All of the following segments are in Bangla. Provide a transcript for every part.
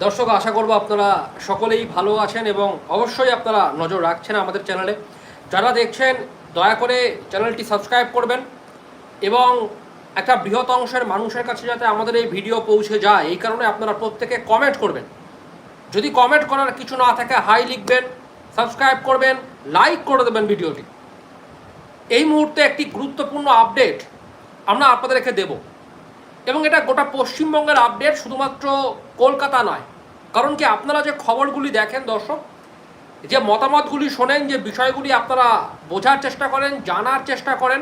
দর্শক, আশা করব আপনারা সকলেই ভালো আছেন এবং অবশ্যই আপনারা নজর রাখছেন আমাদের চ্যানেলে। যারা দেখছেন, দয়া করে চ্যানেলটি সাবস্ক্রাইব করবেন এবং একটা বৃহৎ অংশের মানুষের কাছে যাতে আমাদের এই ভিডিও পৌঁছে যায়, এই কারণে আপনারা প্রত্যেকে কমেন্ট করবেন। যদি কমেন্ট করার কিছু না থাকে, হাই লিখবেন, সাবস্ক্রাইব করবেন লাইক করে দেবেন ভিডিওটি। এই মুহূর্তে একটি গুরুত্বপূর্ণ আপডেট আমরা আপনাদেরকে দেব। এবং এটা গোটা পশ্চিমবঙ্গের আপডেট শুধুমাত্র কলকাতা নয়। কারণ কি আপনারা যে খবরগুলি দেখেন দর্শক, যে মতামতগুলি শোনেন, যে বিষয়গুলি আপনারা বোঝার চেষ্টা করেন, জানার চেষ্টা করেন,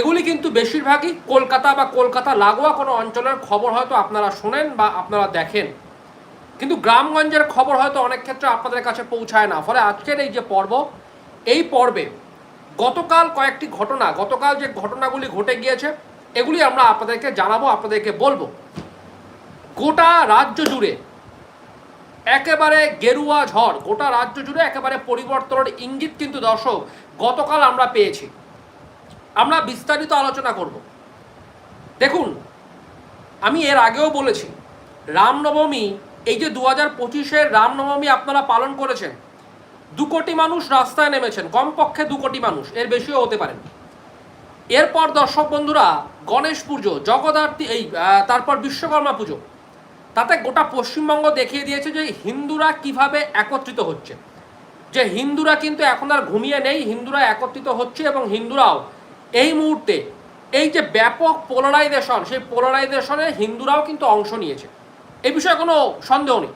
এগুলি কিন্তু বেশিরভাগই কলকাতা বা কলকাতা লাগোয়া কোনো অঞ্চলের খবর হয়তো আপনারা শোনেন বা আপনারা দেখেন। কিন্তু গ্রামগঞ্জের খবর হয়তো অনেক ক্ষেত্রে আপনাদের কাছে পৌঁছায় না। ফলে আজকের এই যে পর্ব, এই পর্বে গতকাল কয়েকটি ঘটনা, গতকাল যে ঘটনাগুলি ঘটে গিয়েছে এগুলি আমরা আপনাদেরকে জানাব, আপনাদেরকে বলব। গোটা রাজ্য জুড়ে একেবারে গেরুয়া ঝড়, গোটা রাজ্য জুড়ে একেবারে পরিবর্তনের ইঙ্গিত কিন্তু দর্শক গতকাল আমরা পেয়েছি। আমরা বিস্তারিত আলোচনা করব। দেখুন, আমি এর আগেও বলেছি, রামনবমী, এই যে দু হাজার পঁচিশের রামনবমী আপনারা পালন করেছেন, দু কোটি মানুষ রাস্তায় নেমেছেন, কমপক্ষে দু কোটি মানুষ, এর বেশিও হতে পারেন এরপর দর্শক বন্ধুরা, গণেশ পুজো, জগদ্ধাত্রী, এই তারপর বিশ্বকর্মা পুজো। তাতে গোটা পশ্চিমবঙ্গ দেখিয়ে দিয়েছে যে হিন্দুরা কীভাবে একত্রিত হচ্ছে। যে হিন্দুরা কিন্তু এখন আর ঘুমিয়ে নেই, হিন্দুরা একত্রিত হচ্ছে এবং হিন্দুরাও এই মুহূর্তে এই যে ব্যাপক পোলারাইজেশন সেই পোলারাইজেশনে হিন্দুরাও কিন্তু অংশ নিয়েছে। এই বিষয়ে কোনো সন্দেহ নেই।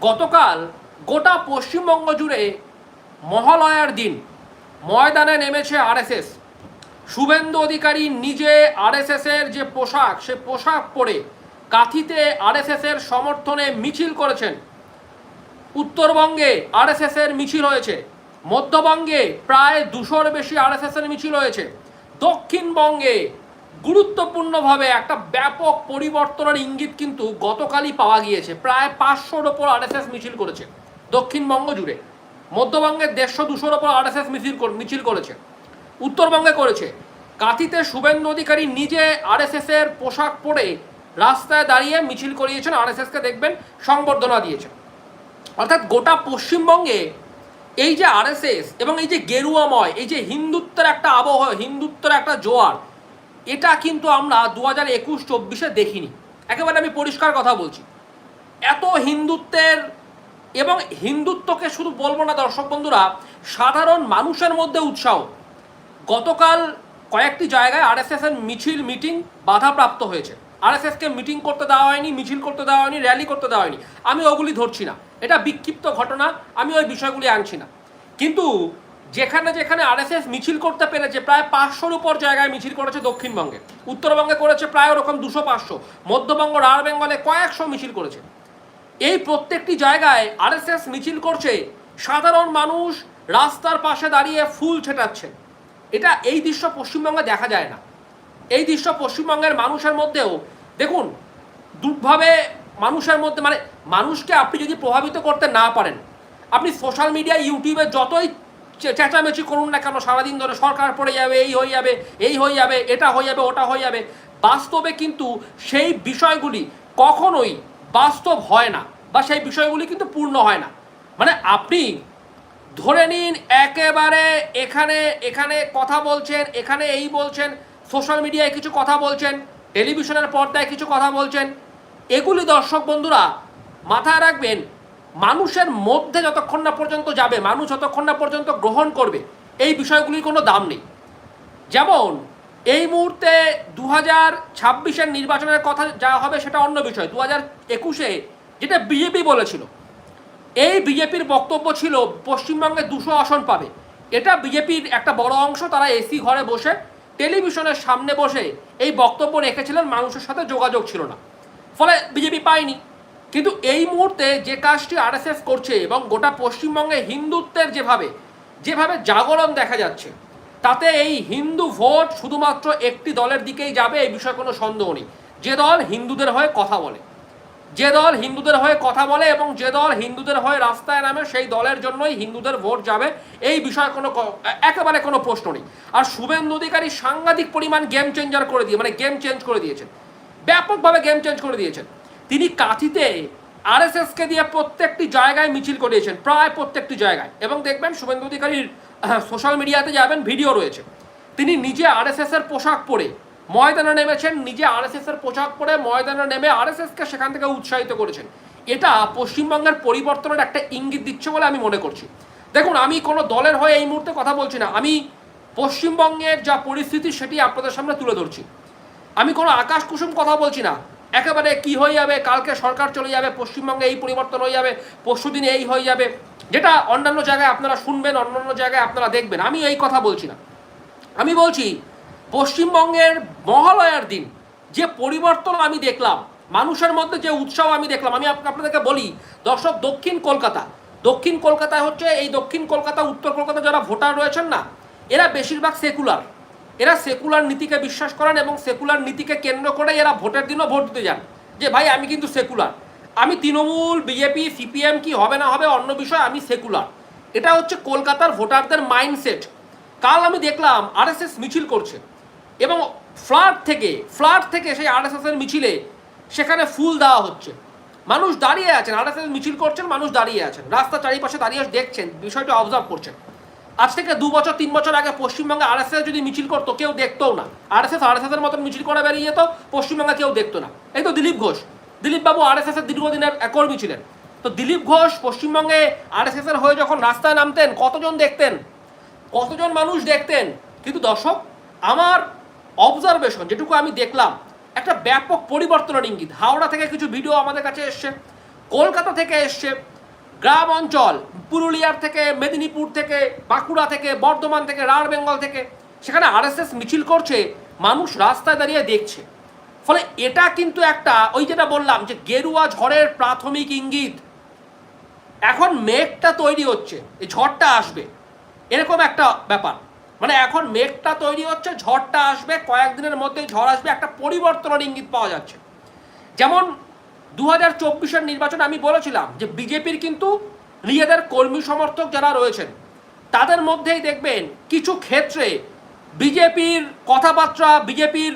গতকাল গোটা পশ্চিমবঙ্গ জুড়ে মহালয়ার দিন ময়দানে নেমেছে আরএসএস। শুভেন্দু অধিকারী নিজে আরএসএস এর যে পোশাক, সে পোশাক পরে কাঁথিতে আরএসএস এর সমর্থনে মিছিল করেছেন। উত্তরবঙ্গে আরএসএস এর মিছিল হয়েছে। মধ্যবঙ্গে প্রায় দুশোর বেশি আরএসএস এর মিছিল হয়েছে। দক্ষিণবঙ্গে গুরুত্বপূর্ণভাবে একটা ব্যাপক পরিবর্তনের ইঙ্গিত কিন্তু গতকালই পাওয়া গিয়েছে। প্রায় পাঁচশোর ওপর আরএসএস মিছিল করেছে দক্ষিণবঙ্গ জুড়ে। মধ্যবঙ্গে দেড়শো দুশোর ওপর আরএসএস মিছিল মিছিল করেছে। উত্তরবঙ্গে করেছে। কাঁথিতে শুভেন্দু অধিকারী নিজে আরএসএস এর পোশাক পরে রাস্তায় দাঁড়িয়ে মিছিল করিয়েছেন। আরএসএসকে দেখবেন, সংবর্ধনা দিয়েছেন। অর্থাৎ গোটা পশ্চিমবঙ্গে এই যে আরএসএস এবং এই যে গেরুয়াময়, এই যে হিন্দুত্বের একটা আবহ, হিন্দুত্বের একটা জোয়ার, এটা কিন্তু আমরা দু হাজার একুশ চব্বিশে দেখিনি। একেবারে আমি পরিষ্কার কথা বলছি। এত হিন্দুত্বের এবং হিন্দুত্বকে শুধু বলব না দর্শক বন্ধুরা, সাধারণ মানুষের মধ্যে উৎসাহ। গতকাল কয়েকটি জায়গায় আরএসএস এর মিছিল, মিটিং বাধাপ্রাপ্ত হয়েছে। আর আরএসএসকে মিটিং করতে দেওয়া হয়নি, মিছিল করতে দেওয়া হয়নি, র্যালি করতে দেওয়া হয়নি। আমি ওগুলি ধরছি না। এটা বিক্ষিপ্ত ঘটনা, আমি ওই বিষয়গুলি আনছি না। কিন্তু যেখানে যেখানে আরএসএস মিছিল করতে পেরেছে, প্রায় পাঁচশোর উপর জায়গায় মিছিল করেছে দক্ষিণবঙ্গে। উত্তরবঙ্গে করেছে প্রায় ওরকম দুশো, পাঁচশো। মধ্যবঙ্গ রার বেঙ্গলে কয়েকশো মিছিল করেছে। এই প্রত্যেকটি জায়গায় আরএসএস মিছিল করছে, সাধারণ মানুষ রাস্তার পাশে দাঁড়িয়ে ফুল ছেটাচ্ছে। এটা এই দৃশ্য পশ্চিমবঙ্গে দেখা যায় না। এই দৃশ্য পশ্চিমবঙ্গের মানুষের মধ্যেও, দেখুন, দুর্ভাবে মানুষের মধ্যে মানে মানুষকে আপনি যদি প্রভাবিত করতে না পারেন, আপনি সোশ্যাল মিডিয়া ইউটিউবে যতই চেঁচামেচি করুন না কেন, সারাদিন ধরে সরকার পড়ে যাবে, এই হয়ে যাবে, এই হয়ে যাবে, এটা হয়ে যাবে, ওটা হয়ে যাবে, বাস্তবে কিন্তু সেই বিষয়গুলি কখনোই বাস্তব হয় না বা সেই বিষয়গুলি কিন্তু পূর্ণ হয় না। মানে আপনি ধরে নিন একেবারে এখানে এখানে কথা বলছেন, এখানে এই বলছেন সোশ্যাল মিডিয়ায় কিছু কথা বলছেন টেলিভিশনের পর্দায় কিছু কথা বলছেন। এগুলি দর্শক বন্ধুরা, মাথায় রাখবেন, মানুষের মধ্যে যতক্ষণ না পর্যন্ত যাবে, মানুষ যতক্ষণ না পর্যন্ত গ্রহণ করবে, এই বিষয়গুলির কোনো দাম নেই। যেমন, এই মুহূর্তে দু হাজার ছাব্বিশের নির্বাচনের কথা যা হবে সেটা অন্য বিষয়। দু হাজার একুশে, যেটা বিজেপি বলেছিল এই বিজেপির বক্তব্য ছিল, পশ্চিমবঙ্গে দুশো আসন পাবে। এটা বিজেপির একটা বড় অংশ, তারা এসি ঘরে বসে, টেলিভিশনের সামনে বসে এই বক্তব্য রেখেছিলেন, মানুষের সাথে যোগাযোগ ছিল না। ফলে বিজেপি পায়নি। কিন্তু এই মুহূর্তে যে কাজটি আরএসএস করছে এবং গোটা পশ্চিমবঙ্গে হিন্দুত্বের যেভাবে যেভাবে জাগরণ দেখা যাচ্ছে, তাতে এই হিন্দু ভোট শুধুমাত্র একটি দলের দিকেই যাবে, এই বিষয়ে কোনো সন্দেহ নেই। যে দল হিন্দুদের হয়ে কথা বলে। যে দল হিন্দুদের হয়ে কথা বলে এবং যে দল হিন্দুদের হয়ে রাস্তায় নামে, সেই দলের জন্যই হিন্দুদের ভোট যাবে। এই বিষয়ে কোনো একেবারে কোনো প্রশ্ন নেই। আর শুভেন্দু অধিকারী সাংঘাতিক পরিমাণ গেম চেঞ্জার করে দিয়ে মানে গেম চেঞ্জ করে দিয়েছেন। ব্যাপকভাবে গেম চেঞ্জ করে দিয়েছেন। তিনি কাঁথিতে আরএসএসকে দিয়ে প্রত্যেকটি জায়গায় মিছিল করিয়েছেন, প্রায় প্রত্যেকটি জায়গায়। এবং দেখবেন শুভেন্দু অধিকারীর সোশ্যাল মিডিয়াতে যাবেন ভিডিও রয়েছে। তিনি নিজে আরএসএস এর পোশাক পরে ময়দানে নেমেছেন, নিজে আরএসএস এর পোশাক পরে ময়দানে নেমে আরএসএসকে সেখান থেকে উৎসাহিত করেছেন। এটা পশ্চিমবঙ্গের পরিবর্তনের একটা ইঙ্গিত দিচ্ছে বলে আমি মনে করছি। দেখুন, আমি কোনো দলের হয়ে এই মুহূর্তে কথা বলছি না। আমি পশ্চিমবঙ্গের যা পরিস্থিতি, সেটি আপনাদের সামনে তুলে ধরছি। আমি কোনো আকাশ কুসুম কথা বলছি না। একেবারে কি হয়ে যাবে, কালকে সরকার চলে যাবে, পশ্চিমবঙ্গে এই পরিবর্তন হয়ে যাবে, পরশু দিনে এই হয়ে যাবে, যেটা অন্যান্য জায়গায় আপনারা শুনবেন, অন্যান্য জায়গায় আপনারা দেখবেন। আমি এই কথা বলছি না। আমি বলছি পশ্চিমবঙ্গের মহালয়ার দিন, যে পরিবর্তন আমি দেখলাম, মানুষের মধ্যে যে উৎসাহ আমি দেখলাম, আমি আপনাদেরকে বলি, দর্শক, দক্ষিণ কলকাতা, দক্ষিণ কলকাতায় হচ্ছে এই দক্ষিণ কলকাতা, উত্তর কলকাতা যারা ভোটার রয়েছেন না, এরা বেশিরভাগ সেকুলার। এরা সেকুলার নীতিকে বিশ্বাস করেন এবং সেকুলার নীতিকে কেন্দ্র করে এরা ভোটের দিনও ভোট দিতে যান। যে ভাই, আমি কিন্তু সেকুলার। আমি তৃণমূল, বিজেপি, সিপিএম কি হবে না হবে অন্য বিষয়, আমি সেকুলার। এটা হচ্ছে কলকাতার ভোটারদের মাইন্ডসেট। কাল আমি দেখলাম, আরএসএস মিছিল করছে। এবং ফ্লাট থেকে ফ্লাট থেকে সেই আরএসএস এর মিছিলে সেখানে ফুল দেওয়া হচ্ছে। মানুষ দাঁড়িয়ে আছেন, আরএসএস মিছিল করছেন, মানুষ দাঁড়িয়ে আছেন। রাস্তা চারিপাশে দাঁড়িয়ে দেখছেন, বিষয়টা অবজার্ভ করছেন। আজ থেকে দু বছর, তিন বছর আগে পশ্চিমবঙ্গে আরএসএস যদি মিছিল করতো, কেউ দেখতোও না। আরএসএস আরএসএস এর মতন মিছিল করে বেরিয়ে যেত, পশ্চিমবঙ্গে কেউ দেখতো না। এই তো দিলীপ ঘোষ। দিলীপ বাবু আরএসএস এর দীর্ঘদিনের কর্মী ছিলেন। তো দিলীপ ঘোষ পশ্চিমবঙ্গে আরএসএস এর হয়ে যখন রাস্তায় নামতেন, কতজন দেখতেন? কতজন মানুষ দেখতেন? কিন্তু দর্শক, আমার অবজারভেশন যেটুকু আমি দেখলাম, একটা ব্যাপক পরিবর্তনের ইঙ্গিত। হাওড়া থেকে কিছু ভিডিও আমাদের কাছে এসছে, কলকাতা থেকে এসছে, গ্রাম অঞ্চল, পুরুলিয়ার থেকে, মেদিনীপুর থেকে, বাঁকুড়া থেকে, বর্ধমান থেকে, রাঢ় বেঙ্গল থেকে, সেখানে আরএসএস মিছিল করছে, মানুষ রাস্তায় দাঁড়িয়ে দেখছে। ফলে এটা কিন্তু একটা, ওই যেটা বললাম যে গেরুয়া ঝড়ের প্রাথমিক ইঙ্গিত। এখন মেঘটা তৈরি হচ্ছে, এই ঝড়টা আসবে, এরকম একটা ব্যাপার। মানে এখন মেঘটা তৈরি হচ্ছে, ঝড়টা আসবে, কয়েকদিনের মধ্যে ঝড় আসবে, একটা পরিবর্তনের ইঙ্গিত পাওয়া যাচ্ছে। যেমন দু হাজার চব্বিশের নির্বাচন আমি বলেছিলাম যে বিজেপির কিন্তু নিজেদের কর্মী সমর্থক যারা রয়েছেন, তাদের মধ্যেই দেখবেন কিছু ক্ষেত্রে বিজেপির কথাবার্তা, বিজেপির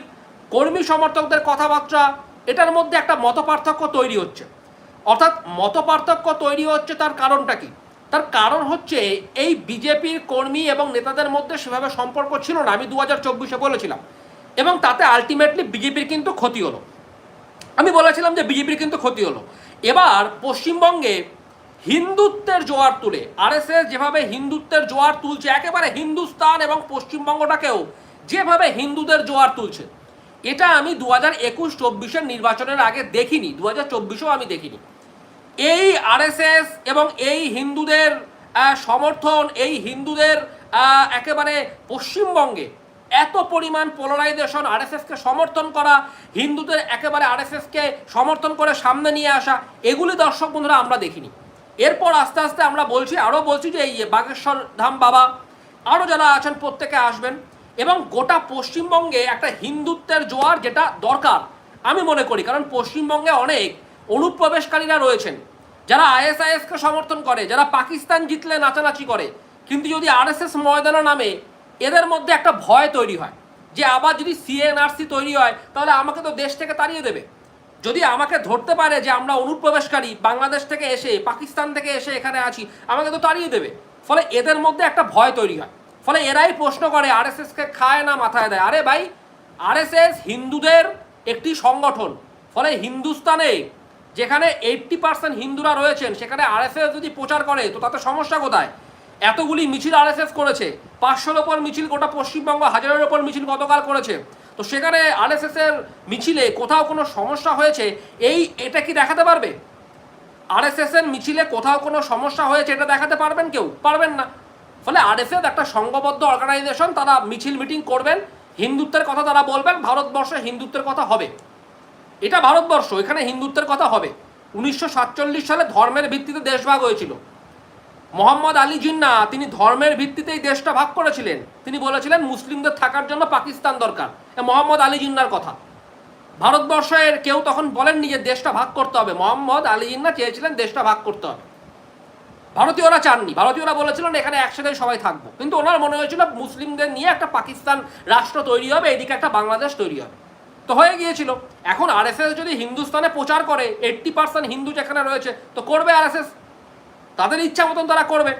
কর্মী সমর্থকদের কথাবার্তা, এটার মধ্যে একটা মতপার্থক্য তৈরি হচ্ছে। অর্থাৎ মতপার্থক্য তৈরি হচ্ছে তার কারণটা কি? তার কারণ হচ্ছে এই বিজেপির কর্মী এবং নেতাদের মধ্যে সেভাবে সম্পর্ক ছিল না। আমি দু হাজার চব্বিশে বলেছিলাম। এবং তাতে আলটিমেটলি বিজেপির কিন্তু ক্ষতি হলো। আমি বলেছিলাম যে বিজেপির কিন্তু ক্ষতি হলো। এবার পশ্চিমবঙ্গে হিন্দুত্বের জোয়ার তুলে, আরএসএস যেভাবে হিন্দুত্বের জোয়ার তুলছে, একেবারে হিন্দুস্তান এবং পশ্চিমবঙ্গটাকেও যেভাবে হিন্দুদের জোয়ার তুলছে, এটা আমি দু হাজার একুশ চব্বিশের নির্বাচনের আগে দেখিনি। দু হাজার চব্বিশেও আমি দেখিনি। এই আরএসএস এবং এই হিন্দুদের সমর্থন, এই হিন্দুদের একেবারে পশ্চিমবঙ্গে এত পরিমাণ পোলারাইজেশন আরএসএসকে সমর্থন করা, হিন্দুদের একেবারে আরএসএসকে সমর্থন করে সামনে নিয়ে আসা, এগুলি দর্শক বন্ধুরা আমরা দেখিনি। এরপর আস্তে আস্তে আমরা বলছি, আরও বলছি যে এই বাগেশ্বর ধাম বাবা, আরও যারা আছেন প্রত্যেকে আসবেন এবং গোটা পশ্চিমবঙ্গে একটা হিন্দুত্বের জোয়ার যেটা দরকার, আমি মনে করি। কারণ পশ্চিমবঙ্গে অনেক অনুপ্রবেশকারীরা রয়েছেন। যারা আইএসআইএসকে সমর্থন করে, যারা পাকিস্তান জিতলে নাচানাচি করে, কিন্তু যদি আরএসএস ময়দানা নামে, এদের মধ্যে একটা ভয় তৈরি হয়। যে আবার যদি সিএনআরসি তৈরি হয়, তাহলে আমাকে তো দেশ থেকে তাড়িয়ে দেবে। যদি আমাকে ধরতে পারে যে আমরা অনুপ্রবেশকারী, বাংলাদেশ থেকে এসে, পাকিস্তান থেকে এসে এখানে আছি, আমাকে তো তাড়িয়ে দেবে। ফলে এদের মধ্যে একটা ভয় তৈরি হয়। ফলে এরাই প্রশ্ন করে, আরএসএসকে খায় না মাথায় দেয়। আরে ভাই, আরএসএস হিন্দুদের একটি সংগঠন। ফলে হিন্দুস্তানে যেখানে এইটটি পার্সেন্ট হিন্দুরা রয়েছেন, সেখানে আরএসএস যদি প্রচার করে, তো তাতে সমস্যা কোথায়? এতগুলি মিছিল আরএসএস করেছে, পাঁচশোর ওপর মিছিল, গোটা পশ্চিমবঙ্গ হাজারের ওপর মিছিল গতকাল করেছে। তো সেখানে আরএসএস এর মিছিলে কোথাও কোনো সমস্যা হয়েছে? এই, এটা কি দেখাতে পারবে? আরএসএস এর মিছিলে কোথাও কোনো সমস্যা হয়েছে, এটা দেখাতে পারবেন কেউ? পারবেন না। ফলে আরএসএস একটা সংঘবদ্ধ অর্গানাইজেশন তারা মিছিল মিটিং করবেন, হিন্দুত্বের কথা তারা বলবেন, ভারতবর্ষে হিন্দুত্বের কথা হবে। এটা ভারতবর্ষ, এখানে হিন্দুত্বের কথা হবে। উনিশশো সাতচল্লিশ সালে ধর্মের ভিত্তিতে দেশভাগ হয়েছিল। মোহাম্মদ আলী জিন্না, তিনি ধর্মের ভিত্তিতেই দেশটা ভাগ করেছিলেন। তিনি বলেছিলেন, মুসলিমদের থাকার জন্য পাকিস্তান দরকার। মোহাম্মদ আলী জিন্নার কথা। ভারতবর্ষের কেউ তখন বলেননি যে দেশটা ভাগ করতে হবে। মোহাম্মদ আলী জিন্না চেয়েছিলেন দেশটা ভাগ করতে হবে। ভারতীয়রা চাননি। ভারতীয়রা বলেছিলেন, এখানে একসাথে সবাই থাকব। কিন্তু ওনার মনে হয়েছিল, মুসলিমদের নিয়ে একটা পাকিস্তান রাষ্ট্র তৈরি হবে, এদিকে একটা বাংলাদেশ তৈরি হবে। তো হয়ে গিয়েছিল। এখন আরএসএস যদি হিন্দুস্তানে প্রচার করে এইট্টি পার্সেন্ট হিন্দু যেখানে রয়েছে, তো করবে আরএসএস। তাদের ইচ্ছা মতন তারা করবে।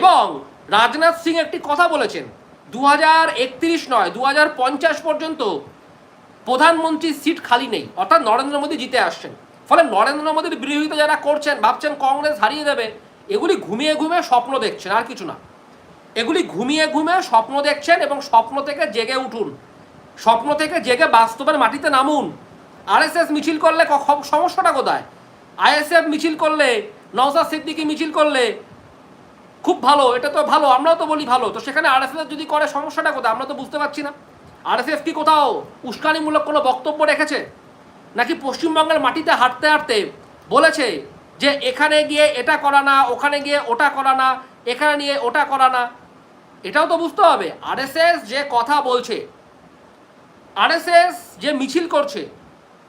এবং রাজনাথ সিং একটি কথা বলেছেন দু নয় দু পর্যন্ত প্রধানমন্ত্রীর সিট খালি নেই, অর্থাৎ নরেন্দ্র মোদী জিতে আসছেন। ফলে নরেন্দ্র মোদীর বিরোধিতা যারা করছেন, ভাবছেন কংগ্রেস হারিয়ে দেবে, এগুলি ঘুমিয়ে ঘুমিয়ে স্বপ্ন দেখছেন, আর কিছু না। এগুলি ঘুমিয়ে ঘুমিয়ে স্বপ্ন দেখছেন এবং স্বপ্ন থেকে জেগে উঠুন। স্বপ্ন থেকে জেগে বাস্তবের মাটিতে নামুন। আরএসএস মিছিল করলে সমস্যাটা কোথায়? আইএসএফ মিছিল করলে নওসাদ সিদ্দিকি মিছিল করলে খুব ভালো, এটা তো ভালো, আমরাও তো বলি ভালো। তো সেখানে আরএসএস যদি করে, সমস্যাটা কোথায়? আমরা তো বুঝতে পারছি না। আরএসএস কি কোথাও উস্কানিমূলক কোনো বক্তব্য রেখেছে? নাকি পশ্চিমবঙ্গের মাটিতে হাঁটতে হাঁটতে বলেছে যে এখানে গিয়ে এটা করা না, ওখানে গিয়ে ওটা করা না, এখানে নিয়ে ওটা করা না? এটাও তো বুঝতে হবে। আরএসএস যে কথা বলছে আরএসএস যে মিছিল করছে,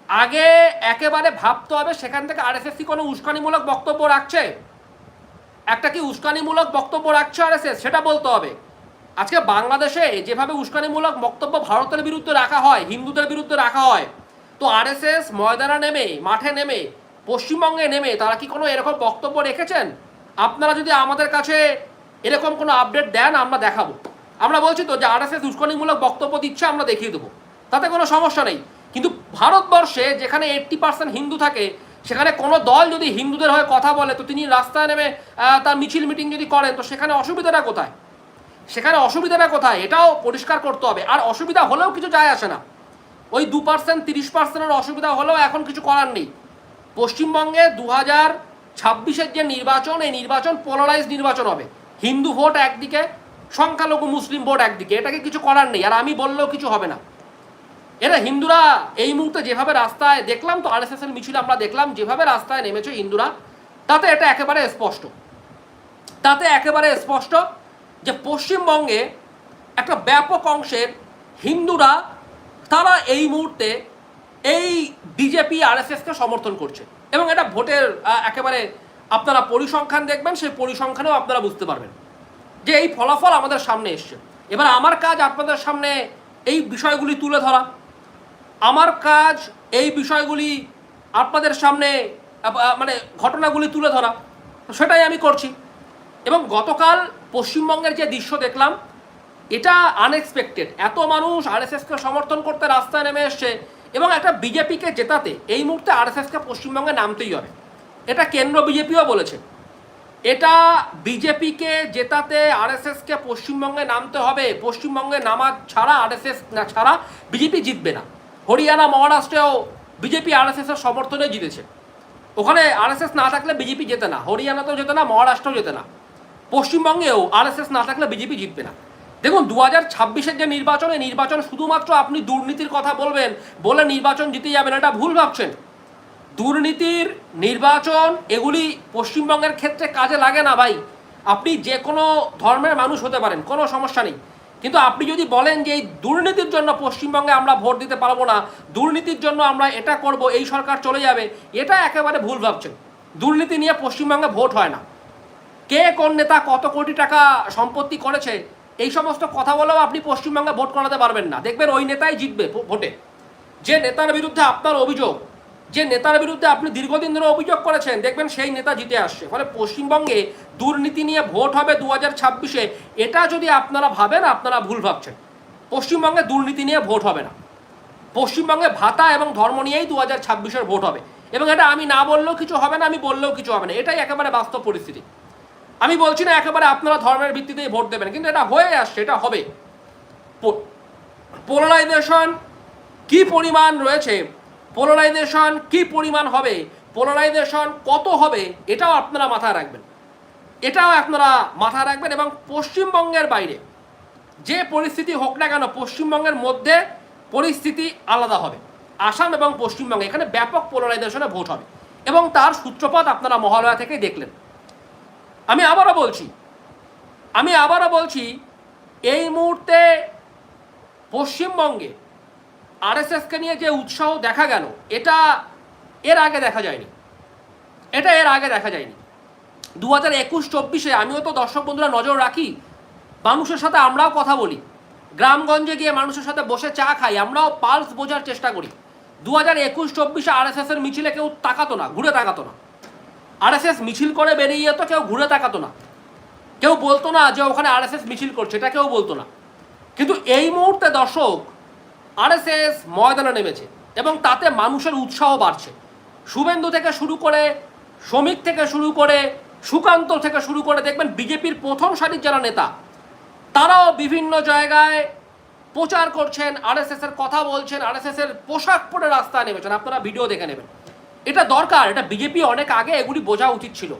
আগে একেবারে ভাবতে হবে সেখান থেকে আরএসএস কি কোনো উস্কানিমূলক বক্তব্য রাখছে? একটা কি উস্কানিমূলক বক্তব্য রাখছে আরএসএস? সেটা বলতে হবে। আজকে বাংলাদেশে যেভাবে উস্কানিমূলক বক্তব্য ভারতের বিরুদ্ধে রাখা হয়, হিন্দুদের বিরুদ্ধে রাখা হয়, তো আরএসএস ময়দানে নেমে, মাঠে নেমে, পশ্চিমবঙ্গে নেমে তারা কি কোনো এরকম বক্তব্য রেখেছেন? আপনারা যদি আমাদের কাছে এরকম কোনো আপডেট দেন, আমরা দেখাবো। আমরা বলছি তো যে আরএসএস উস্কানিমূলক বক্তব্য দিচ্ছে, আমরা দেখিয়ে দেবো। তাতে কোনো সমস্যা নেই। কিন্তু ভারতবর্ষে যেখানে এইট্টি পার্সেন্ট হিন্দু থাকে, সেখানে কোনো দল যদি হিন্দুদের হয়ে কথা বলে, তো তিনি রাস্তায় নেমে তার মিছিল মিটিং যদি করেন, তো সেখানে অসুবিধাটা কোথায়? সেখানে অসুবিধাটা কোথায়? এটাও পরিষ্কার করতে হবে। আর অসুবিধা হলেও কিছু যায় আসে না। ওই দু পার্সেন্ট তিরিশ পার্সেন্টের অসুবিধা হলেও এখন কিছু করার নেই। পশ্চিমবঙ্গে দু হাজার ছাব্বিশের যে নির্বাচন, এই নির্বাচন পোলারাইজ নির্বাচন হবে। হিন্দু ভোট একদিকে, সংখ্যালঘু মুসলিম ভোট একদিকে। এটাকে কিছু করার নেই। আর আমি বললেও কিছু হবে না। এরা হিন্দুরা, এই মুহূর্তে যেভাবে রাস্তায় দেখলাম তো আরএসএস এর মিছিল আমরা দেখলাম, যেভাবে রাস্তায় নেমেছে হিন্দুরা, তাতে এটা একেবারে স্পষ্ট। তাতে একেবারে স্পষ্ট যে পশ্চিমবঙ্গে একটা ব্যাপক অংশের হিন্দুরা, তারা এই মুহূর্তে এই বিজেপি আরএসএসকে সমর্থন করছে। এবং এটা ভোটের একেবারে আপনারা পরিসংখ্যান দেখবেন, সেই পরিসংখ্যানেও আপনারা বুঝতে পারবেন যে এই ফলাফল আমাদের সামনে এসছে। এবার আমার কাজ আপনাদের সামনে এই বিষয়গুলি তুলে ধরা। আমার কাজ এই বিষয়গুলি আপনাদের সামনে মানে ঘটনাগুলি তুলে ধরা সেটাই আমি করছি। এবং গতকাল পশ্চিমবঙ্গের যে দৃশ্য দেখলাম, এটা আনএক্সপেক্টেড এত মানুষ আরএসএসকে সমর্থন করতে রাস্তায় নেমে এসছে এবং একটা বিজেপিকে জেতাতে এই মুহূর্তে আরএসএসকে পশ্চিমবঙ্গে নামতেই হবে। এটা কেন্দ্র বিজেপিও বলেছে। এটা বিজেপিকে জেতাতে আরএসএসকে পশ্চিমবঙ্গে নামতে হবে। পশ্চিমবঙ্গে নামা ছাড়া, আরএসএস না ছাড়া বিজেপি জিতবে না। হরিয়ানা মহারাষ্ট্রেও বিজেপি আরএসএস এর সমর্থনে জিতেছে। ওখানে আরএসএস না থাকলে বিজেপি জেতে না, হরিয়ানাতেও জেতে না, মহারাষ্ট্রও জেতে না। পশ্চিমবঙ্গেও আরএসএস না থাকলে বিজেপি জিতবে না। দেখুন দু হাজার ছাব্বিশের যে নির্বাচন, এই নির্বাচন শুধুমাত্র আপনি দুর্নীতির কথা বলবেন, বলে নির্বাচন জিতে যাবেন এটা ভুল ভাবছেন। দুর্নীতির নির্বাচন, এগুলি পশ্চিমবঙ্গের ক্ষেত্রে কাজে লাগে না ভাই। আপনি যে কোনো ধর্মের মানুষ হতে পারেন, কোনো সমস্যা নেই। কিন্তু আপনি যদি বলেন যে এই দুর্নীতির জন্য পশ্চিমবঙ্গে আমরা ভোট দিতে পারব না, দুর্নীতির জন্য আমরা এটা করব, এই সরকার চলে যাবে, এটা একেবারে ভুল ভাবছেন। দুর্নীতি নিয়ে পশ্চিমবঙ্গে ভোট হয় না। কে কোন নেতা কত কোটি টাকা সম্পত্তি করেছে, এই সমস্ত কথা বলেও আপনি পশ্চিমবঙ্গে ভোট করাতে পারবেন না। দেখবেন ওই নেতাই জিতবে ভোটে। যে নেতার বিরুদ্ধে আপনার অভিযোগ যে নেতার বিরুদ্ধে আপনি দীর্ঘদিন ধরে অভিযোগ করেছেন, দেখবেন সেই নেতা জিতে আসছে। ফলে পশ্চিমবঙ্গে দুর্নীতি নিয়ে ভোট হবে দু হাজার ছাব্বিশে, এটা যদি আপনারা ভাবেন, আপনারা ভুল ভাবছেন। পশ্চিমবঙ্গে দুর্নীতি নিয়ে ভোট হবে না। পশ্চিমবঙ্গে ভাতা এবং ধর্ম নিয়েই দু হাজার ছাব্বিশের ভোট হবে। এবং এটা আমি না বললেও কিছু হবে না, আমি বললেও কিছু হবে না। এটাই একেবারে বাস্তব পরিস্থিতি। আমি বলছি না একেবারে আপনারা ধর্মের ভিত্তিতেই ভোট দেবেন, কিন্তু এটা হয়ে আসছে, এটা হবে। পোলারাইজেশন কি পরিমাণ রয়েছে? পোলারাইজেশন কি পরিমাণ হবে? পোলারাইজেশন কত হবে? এটাও আপনারা মাথায় রাখবেন। এটাও আপনারা মাথায় রাখবেন এবং পশ্চিমবঙ্গের বাইরে যে পরিস্থিতি হোক না কেন, পশ্চিমবঙ্গের মধ্যে পরিস্থিতি আলাদা হবে। আসাম এবং পশ্চিমবঙ্গে এখানে ব্যাপক পোলারাইজেশনে ভোট হবে। এবং তার সূত্রপাত আপনারা মহালয়া থেকেই দেখলেন। আমি আবারও বলছি, আমি আবারও বলছি, এই মুহূর্তে পশ্চিমবঙ্গে আরএসএসকে নিয়ে যে উৎসাহ দেখা গেল, এটা এর আগে দেখা যায়নি। এটা এর আগে দেখা যায়নি। দু হাজার একুশ, চব্বিশে আমিও তো দর্শক বন্ধুরা নজর রাখি, মানুষের সাথে আমরাও কথা বলি। গ্রামগঞ্জে গিয়ে মানুষের সাথে বসে চা খাই, আমরাও পালস বোঝার চেষ্টা করি। দু হাজার একুশ, চব্বিশে আরএসএস এর মিছিলে কেউ তাকাতো না, ঘুরে তাকাতো না। আরএসএস মিছিল করে বেরিয়ে যেত কেউ ঘুরে তাকাতো না। কেউ বলতো না যে ওখানে আরএসএস মিছিল করছে, এটা কেউ বলতো না। কিন্তু এই মুহূর্তে দর্শক আরএসএস ময়দানে নেমেছে এবং তাতে মানুষের উৎসাহ বাড়ছে। শুভেন্দু থেকে শুরু করে শ্রমিক থেকে শুরু করে সুকান্ত থেকে শুরু করে দেখবেন বিজেপির প্রথম সারির যারা নেতা, তারাও বিভিন্ন জায়গায় প্রচার করছেন, আরএসএস এর কথা বলছেন, আরএসএস এর পোশাক পরে রাস্তায় নেমেছেন। আপনারা ভিডিও দেখে নেবেন। এটা দরকার, এটা বিজেপি অনেক আগে এগুলি বোঝা উচিত ছিল।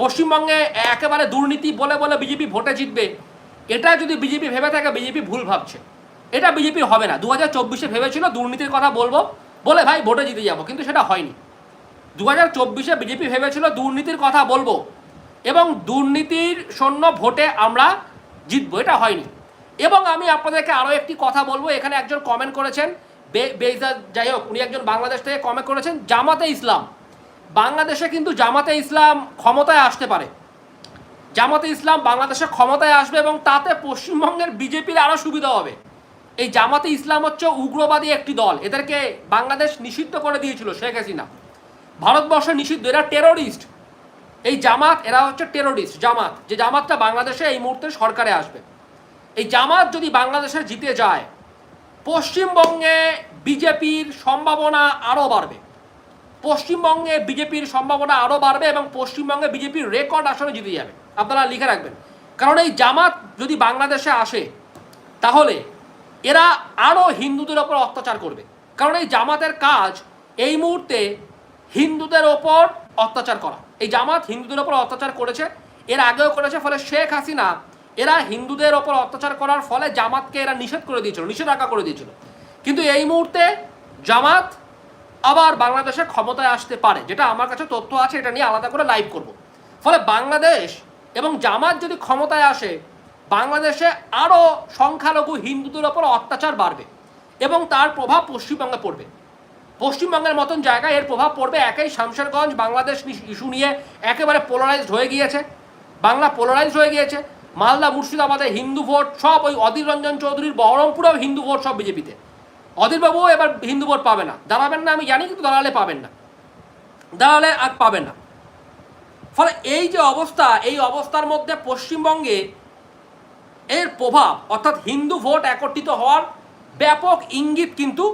পশ্চিমবঙ্গে একেবারে দুর্নীতি বলে বলে বিজেপি ভোটে জিতবে, এটা যদি বিজেপি ভেবে থাকে, বিজেপি ভুল ভাবছে। এটা বিজেপি হবে না। দু হাজার চব্বিশে ভেবেছিল দুর্নীতির কথা বলব। বলে ভাই ভোটে জিতে যাব, কিন্তু সেটা হয়নি। দু হাজার চব্বিশে বিজেপি ভেবেছিল দুর্নীতির কথা বলব এবং দুর্নীতির শূন্য ভোটে আমরা জিতবো, এটা হয়নি। এবং আমি আপনাদেরকে আরও একটি কথা বলব, এখানে একজন কমেন্ট করেছেন, বে- বেইজা যাই হোক, উনি একজন বাংলাদেশ থেকে কমেন্ট করেছেন, জামাতে ইসলাম। বাংলাদেশে কিন্তু জামাতে ইসলাম ক্ষমতায় আসতে পারে। জামাতে ইসলাম বাংলাদেশে ক্ষমতায় আসবে এবং তাতে পশ্চিমবঙ্গের বিজেপির আরও সুবিধা হবে। এই জামাতে ইসলাম হচ্ছে উগ্রবাদী একটি দল। এদেরকে বাংলাদেশ নিষিদ্ধ করে দিয়েছিল শেখ হাসিনা। ভারতবর্ষে নিষিদ্ধ, এরা টেরোরিস্ট এই জামাত, এরা হচ্ছে টেরোরিস্ট জামাত। যে জামাতটা বাংলাদেশে এই মুহূর্তে সরকারে আসবে। এই জামাত যদি বাংলাদেশে জিতে যায়, পশ্চিমবঙ্গে বিজেপির সম্ভাবনা আরও বাড়বে। পশ্চিমবঙ্গে বিজেপির সম্ভাবনা আরও বাড়বে এবং পশ্চিমবঙ্গে বিজেপির রেকর্ড আসনে জিতে যাবে। আপনারা লিখে রাখবেন। কারণ এই জামাত যদি বাংলাদেশে আসে, তাহলে এরা আরও হিন্দুদের ওপর অত্যাচার করবে। কারণ এই জামাতের কাজ এই মুহূর্তে হিন্দুদের ওপর অত্যাচার করা। এই জামাত হিন্দুদের ওপর অত্যাচার করেছে, এর আগেও করেছে, ফলে শেখ হাসিনা এরা হিন্দুদের ওপর অত্যাচার করার ফলে জামাতকে এরা নিষেধ করে দিয়েছিল, নিষেধাজ্ঞা করে দিয়েছিল। কিন্তু এই মুহূর্তে জামাত আবার বাংলাদেশে ক্ষমতায় আসতে পারে, যেটা আমার কাছে তথ্য আছে, এটা নিয়ে আলাদা করে লাইভ করব। ফলে বাংলাদেশ এবং জামাত যদি ক্ষমতায় আসে বাংলাদেশে আরও সংখ্যালঘু হিন্দুদের ওপর অত্যাচার বাড়বে এবং তার প্রভাব পশ্চিমবঙ্গে পড়বে। পশ্চিমবঙ্গের মতন জায়গায় এর প্রভাব পড়বে একাই শামশেরগঞ্জ, বাংলাদেশ ইস্যু নিয়ে একেবারে পোলারাইজড হয়ে গিয়েছে। বাংলা পোলারাইজড হয়ে গিয়েছে। মালদা, মুর্শিদাবাদে হিন্দু ভোট, সব ওই অধীর রঞ্জন চৌধুরীর বহরমপুরেও হিন্দু ভোট সব বিজেপিতে। অধীরবাবুও এবার হিন্দু ভোট পাবে না। দাঁড়াবেন না আমি জানি, কিন্তু দাঁড়ালে পাবেন না। দাঁড়ালে আর পাবেন না। ফলে এই যে অবস্থা, এই অবস্থার মধ্যে পশ্চিমবঙ্গে এর প্রভাব, অর্থাৎ হিন্দু ভোট একত্রিত হওয়ার ব্যাপক ইঙ্গিত কিন্তু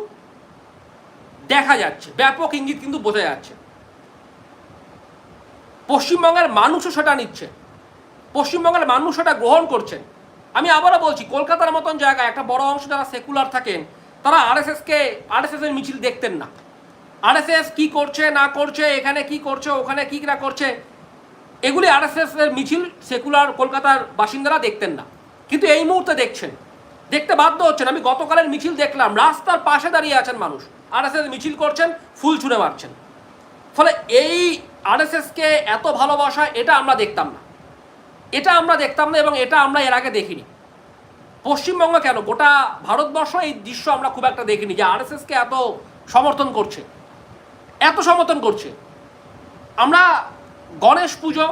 দেখা যাচ্ছে, ব্যাপক ইঙ্গিত কিন্তু বোঝা যাচ্ছে। পশ্চিমবঙ্গের মানুষও সেটা নিচ্ছে, পশ্চিমবঙ্গের মানুষ সেটা গ্রহণ করছেন। আমি আবারও বলছি, কলকাতার মতন জায়গায় একটা বড় অংশ যারা সেকুলার থাকেন, তারা আরএসএসকে আরএসএস এর মিছিল দেখতেন না। আরএসএস কি করছে, না করছে, এখানে কি করছে, ওখানে কি না করছে, এগুলি আরএসএস এর মিছিল সেকুলার কলকাতার বাসিন্দারা দেখতেন না। কিন্তু এই মুহূর্তে দেখছেন। দেখতে বাধ্য হচ্ছেন। আমি গতকালের মিছিল দেখলাম, রাস্তার পাশে দাঁড়িয়ে আছেন মানুষ। আরএসএস মিছিল করছেন, ফুল ছুঁড়ে মারছেন। ফলে এই আরএসএসকে এত ভালোবাসা, এটা আমরা দেখতাম না। এটা আমরা দেখতাম না এবং এটা আমরা এর আগে দেখিনি। পশ্চিমবঙ্গ কেন? গোটা ভারতবর্ষ এই দৃশ্য আমরা খুব একটা দেখিনি যে আরএসএসকে এত সমর্থন করছে। এত সমর্থন করছে। আমরা গণেশ পুজো,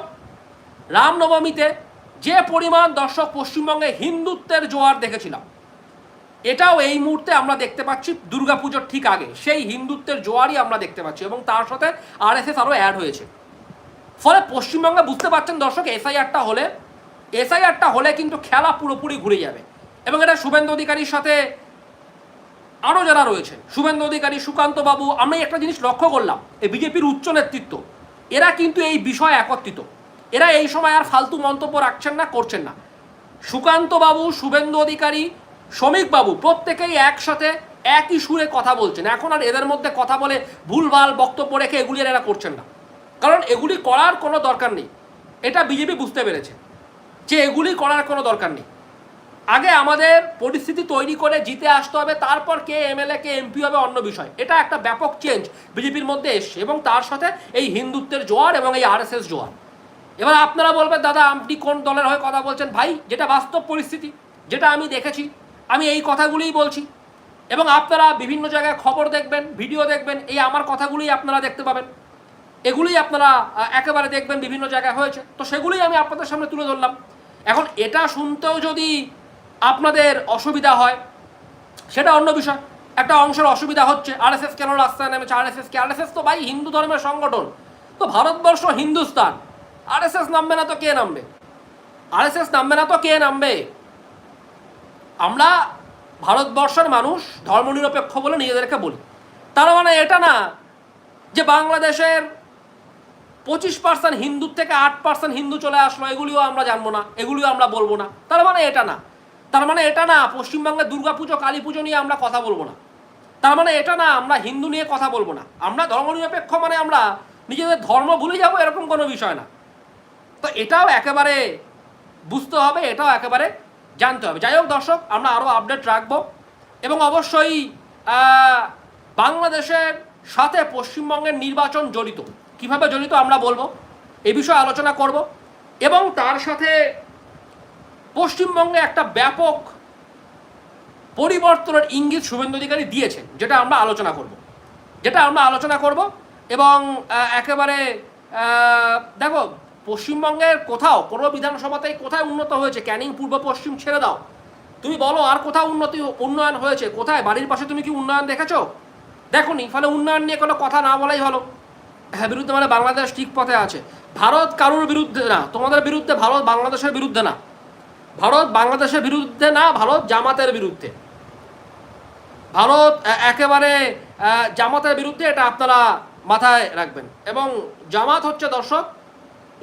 রামনবমীতে যে পরিমাণ দর্শক পশ্চিমবঙ্গে হিন্দুত্বের জোয়ার দেখেছিলাম, এটাও এই মুহূর্তে আমরা দেখতে পাচ্ছি দুর্গাপুজোর ঠিক আগে। সেই হিন্দুত্বের জোয়ারই আমরা দেখতে পাচ্ছি এবং তার সাথে আরএসএস আরও অ্যাড হয়েছে। ফলে পশ্চিমবঙ্গে বুঝতে পারছেন দর্শক, এসআইআরটা হলে এসআইআরটা হলে কিন্তু খেলা পুরোপুরি ঘুরে যাবে। এবং এটা শুভেন্দু অধিকারীর সাথে আরও যারা রয়েছে, শুভেন্দু অধিকারী সুকান্ত বাবু আমি একটা জিনিস লক্ষ্য করলাম, এই বিজেপির উচ্চ নেতৃত্ব, এরা কিন্তু এই বিষয়ে একত্রিত। এরা এই সময় আর ফালতু মন্তব্য রাখছেন না, করছেন না। সুকান্ত বাবু, শুভেন্দু অধিকারী, শ্রমিক বাবু প্রত্যেকেই একসাথে একই সুরে কথা বলছেন। এখন আর এদের মধ্যে কথা বলে ভুলভাল বক্তব্য রেখে এগুলি এরা করছেন না। কারণ এগুলি করার কোনো দরকার নেই। এটা বিজেপি বুঝতে পেরেছে যে এগুলি করার কোনো দরকার নেই। আগে আমাদের পরিস্থিতি তৈরি করে জিতে আসতে হবে, তারপর কে এমএলএ, কে এমপি হবে অন্য বিষয়। এটা একটা ব্যাপক চেঞ্জ বিজেপির মধ্যে এসছে এবং তার সাথে এই হিন্দুত্বের জোয়ার এবং এই আরএসএস জোয়ার। এবার আপনারা বলবেন, দাদা, আপনি কোন দলের হয়ে কথা বলছেন? ভাই, যেটা বাস্তব পরিস্থিতি, যেটা আমি দেখেছি, আমি এই কথাগুলিই বলছি। এবং আপনারা বিভিন্ন জায়গায় খবর দেখবেন, ভিডিও দেখবেন, এই আমার কথাগুলিই আপনারা দেখতে পাবেন। এগুলোই আপনারা একেবারে দেখবেন, বিভিন্ন জায়গায় হয়েছে। তো সেগুলোই আমি আপনাদের সামনে তুলে ধরলাম। এখন এটা শুনতেও যদি আপনাদের অসুবিধা হয়, সেটা অন্য বিষয়। একটা অংশের অসুবিধা হচ্ছে, আরএসএস কেন রাস্তায় নেমেছে? আরএসএস কে? আরএসএস তো ভাই হিন্দু ধর্মের সংগঠন। তো ভারতবর্ষ হিন্দুস্তান। আরএসএস নামবে না তো কে নামবে? আরএসএস নামবে না তো কে নামবে? আমরা ভারতবর্ষের মানুষ, ধর্মনিরপেক্ষ বলে নিজেদেরকে বলি। তার মানে এটা না যে বাংলাদেশের পঁচিশ পার্সেন্ট হিন্দুর থেকে আট পার্সেন্ট হিন্দু চলে আসলো, এগুলিও আমরা জানব না, এগুলিও আমরা বলব না। তার মানে এটা না। তার মানে এটা না পশ্চিমবঙ্গের দুর্গাপুজো কালী পুজো নিয়ে আমরা কথা বলব না। তার মানে এটা না, আমরা হিন্দু নিয়ে কথা বলব না। আমরা ধর্মনিরপেক্ষ মানে আমরা নিজেদের ধর্ম ভুলে যাব, এরকম কোনো বিষয় না। তো এটাও একেবারে বুঝতে হবে, এটাও একেবারে জানতে হবে। যাই হোক দর্শক, আমরা আরও আপডেট রাখব এবং অবশ্যই বাংলাদেশের সাথে পশ্চিমবঙ্গের নির্বাচন জড়িত। কীভাবে জড়িত আমরা বলব, এ বিষয়ে আলোচনা করব এবং তার সাথে পশ্চিমবঙ্গে একটা ব্যাপক পরিবর্তনের ইঙ্গিত শুভেন্দু অধিকারী দিয়েছেন, যেটা আমরা আলোচনা করব। যেটা আমরা আলোচনা করব এবং একেবারে দেখো পশ্চিমবঙ্গের কোথাও কোনো বিধানসভাতেই কোথায় উন্নত হয়েছে? ক্যানিং পূর্ব পশ্চিম ছেড়ে দাও। তুমি বলো, আর কোথাও উন্নতি, উন্নয়ন হয়েছে? কোথায়? বাড়ির পাশে তুমি কি উন্নয়ন দেখেছ? দেখোনি ফলে উন্নয়ন নিয়ে কোনো কথা না বলাই ভালো। হ্যাঁ বিরুদ্ধে মানে বাংলাদেশ ঠিক পথে আছে। ভারত কারোর বিরুদ্ধে না, তোমাদের বিরুদ্ধে ভারত বাংলাদেশের বিরুদ্ধে না। ভারত বাংলাদেশের বিরুদ্ধে না, ভারত জামাতের বিরুদ্ধে। ভারত একেবারে জামাতের বিরুদ্ধে, এটা আপনারা মাথায় রাখবেন। এবং জামাত হচ্ছে দর্শক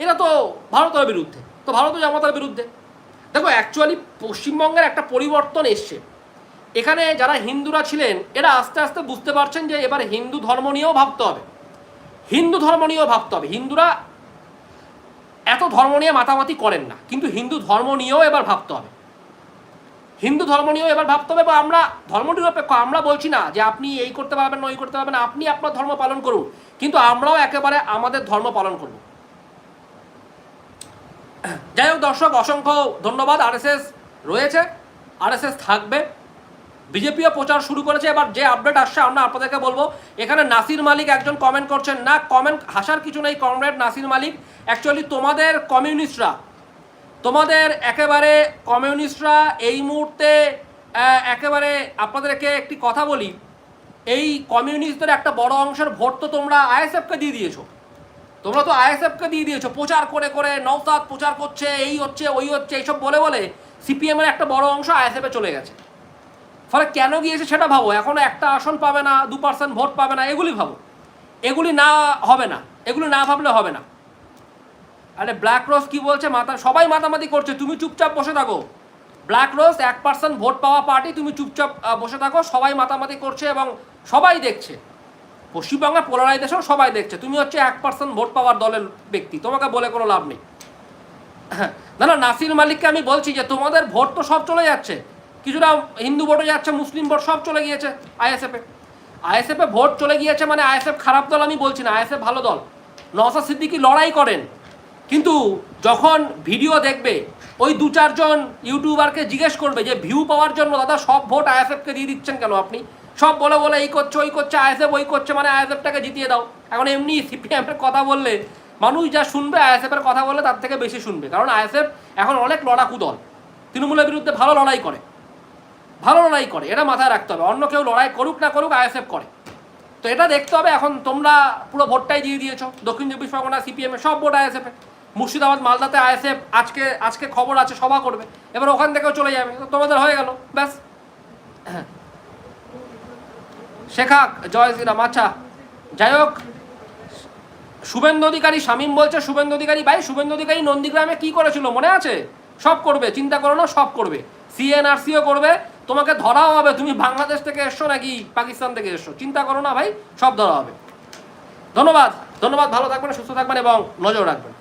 এরা তো ভারতের বিরুদ্ধে, তো ভারতও জামাতার বিরুদ্ধে। দেখো অ্যাকচুয়ালি পশ্চিমবঙ্গের একটা পরিবর্তন এসছে। এখানে যারা হিন্দুরা ছিলেন, এরা আস্তে আস্তে বুঝতে পারছেন যে এবার হিন্দু ধর্ম নিয়েও ভাবতে হবে। হিন্দু ধর্ম নিয়েও ভাবতে হবে। হিন্দুরা এত ধর্ম নিয়ে মাতামাতি করেন না, কিন্তু হিন্দু ধর্ম নিয়েও এবার ভাবতে হবে। হিন্দু ধর্ম নিয়েও এবার ভাবতে হবে বা আমরা ধর্ম নিরপেক্ষ আমরা বলছি না যে আপনি এই করতে পারবেন না, ওই করতে পারবেন আপনি আপনার ধর্ম পালন করুন। কিন্তু আমরাও একেবারে আমাদের ধর্ম পালন করব। যাই হোক, দর্শক, অসংখ্য ধন্যবাদ। আরএসএস রয়েছে আরএসএস থাকবে। বিজেপিও প্রচার শুরু করেছে। এবার যে আপডেট আসছে, আমরা আপনাদেরকে বলব, এখানে নাসির মালিক একজন কমেন্ট করছেন। না কমেন্ট হাসার কিছু নেই কমরেড নাসির মালিক। অ্যাকচুয়ালি তোমাদের কমিউনিস্টরা তোমাদের একেবারে কমিউনিস্টরা এই মুহূর্তে একেবারে আপনাদেরকে একটি কথা বলি। এই কমিউনিস্টদের একটা বড় অংশের ভোট তো তোমরা আইএসএফকে দিয়ে দিয়েছ। তোমরা তো আইএসএফকে দিয়ে দিয়েছ। প্রচার করে করে নৌসাদ প্রচার করছে, এই হচ্ছে, ওই হচ্ছে, এইসব বলে বলে সিপিএম এর একটা বড় অংশ আইএসএফে চলে গেছে। ফলে কেন গিয়েছে সেটা ভাবো, এখনও একটা আসন পাবে না, দু পার্সেন্ট ভোট পাবে না, এগুলি ভাবো। এগুলি না হবে না, এগুলি না ভাবলে হবে না। আরে ব্ল্যাক রোজ কি বলছে? মাথা, সবাই মাতামাতি করছে, তুমি চুপচাপ বসে থাকো। ব্ল্যাক রোজ এক পার্সেন্ট ভোট পাওয়া পার্টি তুমি চুপচাপ বসে থাকো, সবাই মাতামাতি করছে এবং সবাই দেখছে। পশ্চিমবঙ্গের পোলারাইজেশন সবাই দেখছে। তুমি হচ্ছে এক পার্সেন্ট ভোট পাওয়ার দলের ব্যক্তি, তোমাকে বলে কোনো লাভ নেই। না না, নাসির মালিককে আমি বলছি যে তোমাদের ভোট তো সব চলে যাচ্ছে। কিছুটা হিন্দু ভোটও যাচ্ছে, মুসলিম ভোট সব চলে গিয়েছে আইএসএফে আইএসএফে ভোট চলে গিয়েছে মানে আইএসএফ খারাপ দল আমি বলছি না আইএসএফ ভালো দল। নওসাদ সিদ্দিকি লড়াই করেন। কিন্তু যখন ভিডিও দেখবে, ওই দু চারজন ইউটিউবারকে জিজ্ঞেস করবে যে ভিউ পাওয়ার জন্য দাদা সব ভোট আইএসএফকে দিয়ে দিচ্ছেন কেন আপনি? সব বলে বলে এই করছে, ওই করছে, আইএসএফ ওই করছে মানে আইএসএফটাকে জিতিয়ে দাও। এখন এমনি সিপিএমের কথা বললে, মানুষ যা শুনবে আইএসএফের কথা বললে তার থেকে বেশি শুনবে। কারণ আইএসএফ এখন অনেক লড়াকু দল। তৃণমূলের বিরুদ্ধে ভালো লড়াই করে। ভালো লড়াই করে, এটা মাথায় রাখতে হবে। অন্য কেউ লড়াই করুক না করুক, আইএসএফ করে। তো এটা দেখতে হবে, এখন তোমরা পুরো ভোটটাই দিয়ে দিয়েছ। দক্ষিণ চব্বিশ পরগনা, সিপিএম সব ভোট আইএসএফ মুর্শিদাবাদ, মালদাতে আইএসএফ, আজকে আজকে খবর আছে, সভা করবে। এবার ওখান থেকেও চলে যাবে। তো তোমাদের হয়ে গেল, ব্যাস। শেখা জয় শ্রীরাম আচ্ছা যাই হোক শুভেন্দু অধিকারী শামীম বলছে শুভেন্দু অধিকারী ভাই শুভেন্দু অধিকারী নন্দীগ্রামে কি করেছিল মনে আছে? সব করবে, চিন্তা করো না, সব করবে। সিএনআরসিও করবে, তোমাকে ধরাও হবে, তুমি বাংলাদেশ থেকে এসছো নাকি পাকিস্তান থেকে এসছো? চিন্তা করো না ভাই, সব ধরা হবে। ধন্যবাদ ধন্যবাদ, ভালো থাকবেন, সুস্থ থাকবেন এবং নজর রাখবেন।